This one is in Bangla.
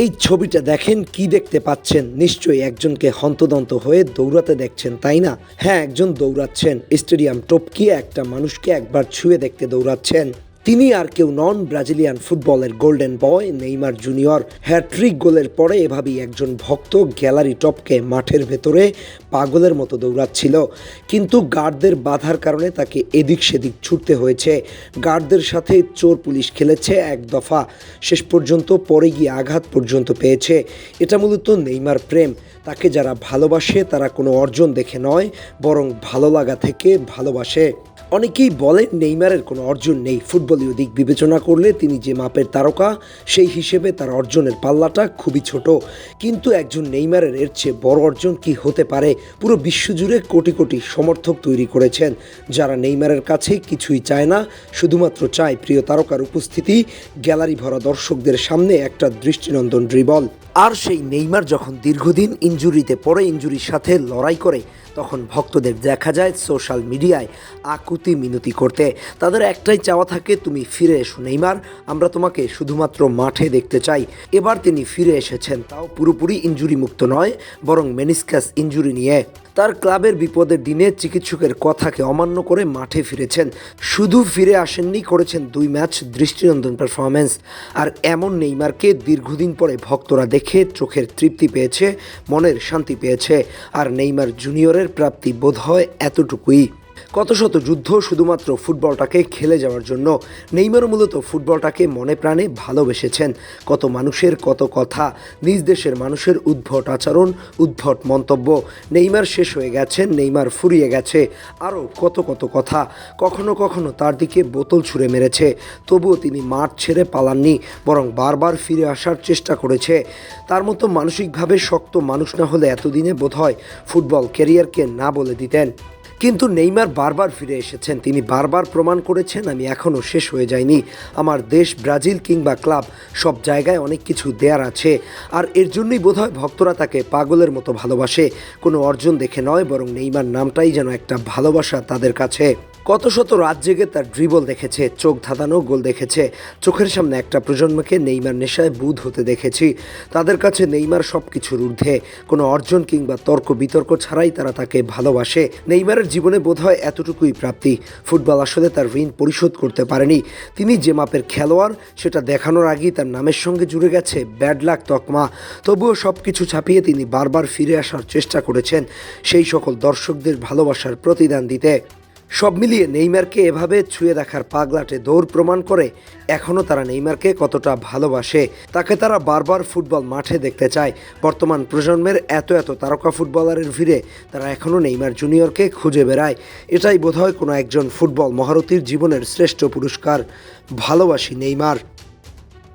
এই ছবিটা দেখেন কি দেখতে পাচ্ছেন? নিশ্চয়ই একজনকে হন্তদন্ত হয়ে দৌড়াতে দেখছেন, তাই না? হ্যাঁ একজন দৌড়াচ্ছেন। স্টেডিয়াম টপকিয়ে একটা মানুষকে একবার ছুঁয়ে দেখতে দৌড়াচ্ছেন। তিনি আর কেউ নন ব্রাজিলিয়ান ফুটবলের golden boy, Neymar junior. Hat trick গোলের পরে এভাবেই একজন ভক্ত গ্যালারি টপকে মাঠের ভেতরে পাগলের মতো দৌড়াচ্ছিল। কিন্তু গার্ডদের বাধার কারণে তাকে এদিক সেদিক ছুটতে হয়েছে। গার্ডদের সাথে চোর পুলিশ খেলেছে এক দফা। শেষ পর্যন্ত পরে গিয়ে আঘাত পর্যন্ত পেয়েছে। এটা মূলত নেইমার প্রেম। তাকে যারা ভালোবাসে, তারা কোনো অর্জন দেখে নয়, বরং ভালো লাগা থেকে ভালোবাসে। অনেকেই বলেন নেইমারের কোনো অর্জন নেই। ফুটবলীয় দিক বিবেচনা করলে তিনি যে মাপের তারকা, সেই হিসেবে তার অর্জনের পাল্লাটা খুবই ছোট। কিন্তু একজন নেইমারের এর চেয়ে বড় অর্জন কি হতে পারে? পুরো বিশ্বজুড়ে কোটি কোটি সমর্থক তৈরি করেছেন। যারা নেইমারের কাছে কিছুই চায় না, শুধুমাত্র চায় প্রিয় তারকার উপস্থিতি, গ্যালারি ভরা দর্শকদের সামনে একটা দৃষ্টিনন্দন ড্রিবল আর সেই নেইমার যখন দীর্ঘদিন ইঞ্জুরিতে পড়ে ইঞ্জুরির সাথে লড়াই করে, তখন ভক্তদের দেখা যায় সোশ্যাল মিডিয়ায় আকুতি মিনতি করতে। তাদের একটাই চাওয়া থাকে, তুমি ফিরে এসো নেইমার, আমরা তোমাকে শুধুমাত্র মাঠে দেখতে চাই। এবার তিনি ফিরে এসেছেন, তাও পুরোপুরি ইঞ্জুরি মুক্ত নয়, বরং মেনিসকাস ইঞ্জুরি নিয়ে। তার ক্লাবের বিপদের দিনে চিকিৎসকের কথাকে অমান্য করে মাঠে ফিরেছেন। শুধু ফিরে আসেননি, করেছেন দুই ম্যাচ দৃষ্টিনন্দন পারফরমেন্স আর এমন নেইমারকে দীর্ঘদিন পরে ভক্তরা দেখে চোখের তৃপ্তি পেয়েছে, মনের শান্তি পেয়েছে। আর নেইমার জুনিয়রের প্রাপ্তি বোধ হয় এতটুকুই। কত শত যুদ্ধ শুধুমাত্র ফুটবলটাকে খেলে যাওয়ার জন্য নেইমারও মূলত ফুটবলটাকে মনে প্রাণে ভালোবেসেছেন। কত মানুষের কত কথা, নিজ দেশের মানুষের উদ্ভট আচরণ, উদ্ভট মন্তব্য। নেইমার শেষ হয়ে গেছেন, নেইমার ফুরিয়ে গেছে। আরও কত কত কথা কখনো কখনো তার দিকে বোতল ছুঁড়ে মেরেছে। তবুও তিনি মাঠ ছেড়ে পালাননি, বরং বারবার ফিরে আসার চেষ্টা করেছে। তার মতো মানসিকভাবে শক্ত মানুষ না হলে এতদিনে বোধহয় ফুটবল ক্যারিয়ারকে না বলে দিতেন। কিন্তু নেইমার বারবার ফিরে এসেছেন। তিনি বারবার প্রমাণ করেছেন, আমি এখনও শেষ হয়ে যাইনি। আমার দেশ ব্রাজিল কিংবা ক্লাব সব জায়গায় অনেক কিছু দেয়ার আছে। আর এর জন্যই বোধহয় ভক্তরা তাকে পাগলের মতো ভালোবাসে। কোনো অর্জন দেখে নয়, বরং নেইমার নামটাই যেন একটা ভালোবাসা তাদের কাছে। কত শত রাত জেগে তার ড্রিবল দেখেছে, চোখ ধাঁধানো গোল দেখেছে। চোখের সামনে একটা প্রজন্মকে নেইমার নেশায় বুধ হতে দেখেছি। তাদের কাছে নেইমার সব কিছুর ঊর্ধ্বে। কোনো অর্জন কিংবা তর্ক বিতর্ক ছাড়াই তারা তাকে ভালোবাসে। নেইমারের জীবনে বোধহয় এতটুকুই প্রাপ্তি। ফুটবল আসলে তার ঋণ পরিশোধ করতে পারেনি। তিনি যে মাপের খেলোয়াড়, সেটা দেখানোর আগেই তার নামের সঙ্গে জুড়ে গেছে ব্যাড লাক তকমা। তবুও সব কিছু ছাপিয়ে তিনি বারবার ফিরে আসার চেষ্টা করেছেন সেই সকল দর্শকদের ভালোবাসার প্রতিদান দিতে। সব মিলিয়ে নেইমারকে এভাবে ছুঁয়ে দেখার পাগলাটে দৌড় প্রমাণ করে এখনও তারা নেইমারকে কতটা ভালোবাসে। তাকে তারা বারবার ফুটবল মাঠে দেখতে চায়। বর্তমান প্রজন্মের এত এত তারকা ফুটবলারের ভিড়ে তারা এখনও নেইমার জুনিয়রকে খুঁজে বেড়ায়। এটাই বোধহয় কোনো একজন ফুটবল মহারথীর জীবনের শ্রেষ্ঠ পুরস্কার। ভালোবাসি নেইমার।